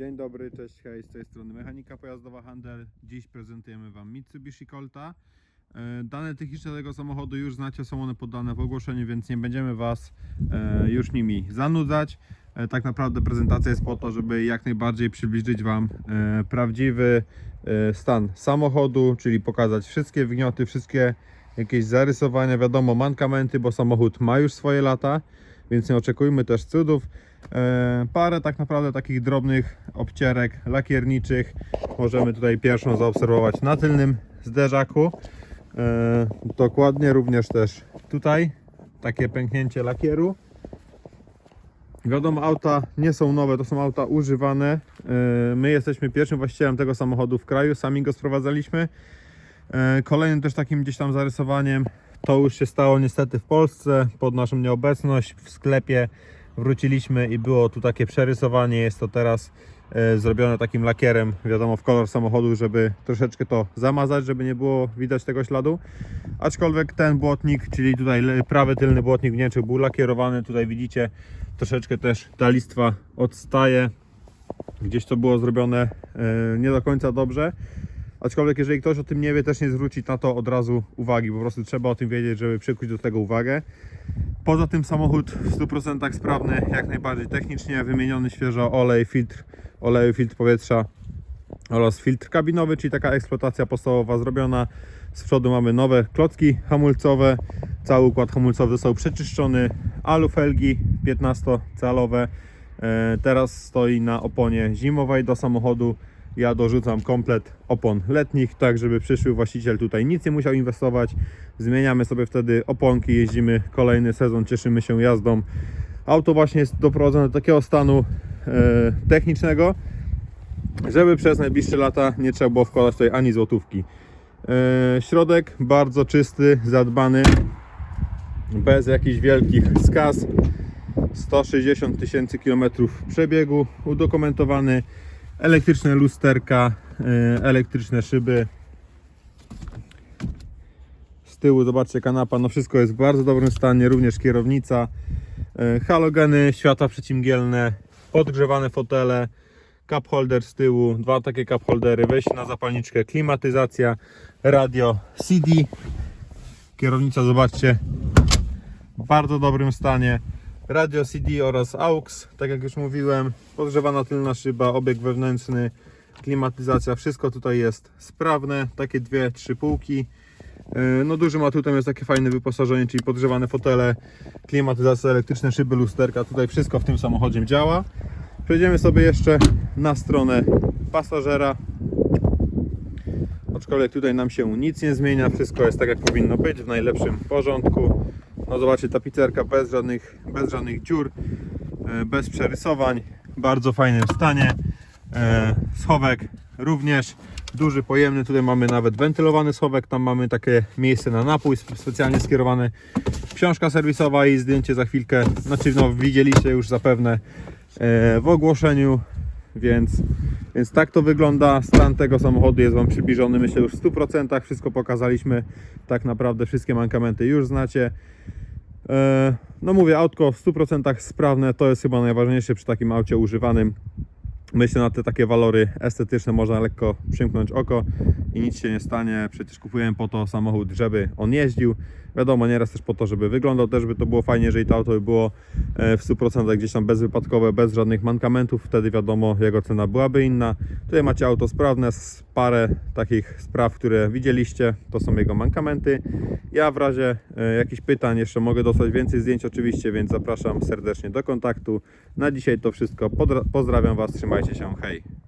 Dzień dobry, cześć, hej, z tej strony Mechanika Pojazdowa Handel. Dziś prezentujemy Wam Mitsubishi Colta. E, Dane techniczne tego samochodu już znacie, są one podane w ogłoszeniu, więc nie będziemy Was e, już nimi zanudzać. E, Tak naprawdę prezentacja jest po to, żeby jak najbardziej przybliżyć Wam prawdziwy stan samochodu, czyli pokazać wszystkie wgnioty, wszystkie jakieś zarysowania, wiadomo, mankamenty, bo samochód ma już swoje lata, więc nie oczekujmy też cudów. E, Parę tak naprawdę takich drobnych obcierek lakierniczych możemy tutaj pierwszą zaobserwować na tylnym zderzaku. E, Dokładnie również też tutaj takie pęknięcie lakieru. Wiadomo, auta nie są nowe, to są auta używane. E, My jesteśmy pierwszym właścicielem tego samochodu w kraju, sami go sprowadzaliśmy. Kolejnym też takim gdzieś tam zarysowaniem to już się stało niestety w Polsce pod naszą nieobecność w sklepie wróciliśmy i było tu takie przerysowanie. Jest to teraz e, zrobione takim lakierem, wiadomo, w kolor samochodu, żeby troszeczkę to zamazać, żeby nie było widać tego śladu. Aczkolwiek ten błotnik, czyli tutaj prawy tylny błotnik wnętrzu był lakierowany. Tutaj widzicie troszeczkę też ta listwa odstaje. Gdzieś to było zrobione e, nie do końca dobrze. Aczkolwiek jeżeli ktoś o tym nie wie, też nie zwrócić na to od razu uwagi. Po prostu trzeba o tym wiedzieć, żeby przykuć do tego uwagę. Poza tym samochód w 100% sprawny, jak najbardziej technicznie, wymieniony świeżo olej, filtr oleju, filtr powietrza oraz filtr kabinowy, czyli taka eksploatacja podstawowa zrobiona. Z przodu mamy nowe klocki hamulcowe, cały układ hamulcowy został przeczyszczony, alufelgi 15-calowe, E, teraz stoi na oponie zimowej do samochodu. Ja dorzucam komplet opon letnich, tak żeby przyszły właściciel tutaj nic nie musiał inwestować. Zmieniamy sobie wtedy oponki, jeździmy kolejny sezon, cieszymy się jazdą. Auto właśnie jest doprowadzone do takiego stanu e, technicznego, żeby przez najbliższe lata nie trzeba było wkładać tutaj ani złotówki. E, środek bardzo czysty, zadbany, bez jakichś wielkich skaz. 160 tysięcy kilometrów przebiegu, udokumentowany, elektryczne lusterka, e, elektryczne szyby. Z tyłu zobaczcie kanapa, no wszystko jest w bardzo dobrym stanie, również kierownica, e, halogeny, światła przeciwmgielne, podgrzewane fotele, cup holder z tyłu, dwa takie cup holdery, wejście na zapalniczkę, klimatyzacja, radio CD, kierownica zobaczcie w bardzo dobrym stanie. Radio CD oraz AUX, tak jak już mówiłem, podgrzewana tylna szyba, obieg wewnętrzny, klimatyzacja, wszystko tutaj jest sprawne, takie dwie, trzy półki. Yy, No dużym atutem jest takie fajne wyposażenie, czyli podgrzewane fotele, klimatyzacja, elektryczne szyby, lusterka, tutaj wszystko w tym samochodzie działa. Przejdziemy sobie jeszcze na stronę pasażera. Aczkolwiek tutaj nam się nic nie zmienia, wszystko jest tak jak powinno być, w najlepszym porządku. No zobaczcie, tapicerka bez żadnych, bez żadnych dziur, e, bez przerysowań, bardzo fajnym stanie. E, Schowek również duży, pojemny, tutaj mamy nawet wentylowany schowek, tam mamy takie miejsce na napój specjalnie skierowane. Książka serwisowa i zdjęcie za chwilkę, znaczy no widzieliście już zapewne e, w ogłoszeniu, więc, więc tak to wygląda. Stan tego samochodu jest Wam przybliżony, myślę już w 100%. Wszystko pokazaliśmy, tak naprawdę wszystkie mankamenty już znacie. E, No mówię, autko w 100% sprawne, to jest chyba najważniejsze przy takim aucie używanym. Myślę, na te takie walory estetyczne można lekko przymknąć oko i nic się nie stanie. Przecież kupujemy po to samochód, żeby on jeździł. Wiadomo, nieraz też po to, żeby wyglądał, też by to było fajnie, jeżeli to auto by było e, w 100% gdzieś tam bezwypadkowe, bez żadnych mankamentów. Wtedy wiadomo, jego cena byłaby inna. Tutaj macie auto sprawne, parę takich spraw, które widzieliście, to są jego mankamenty. Ja w razie e, jakichś pytań jeszcze mogę dostać więcej zdjęć oczywiście, więc zapraszam serdecznie do kontaktu. Na dzisiaj to wszystko. Pozdrawiam Was, trzymajcie się, hej!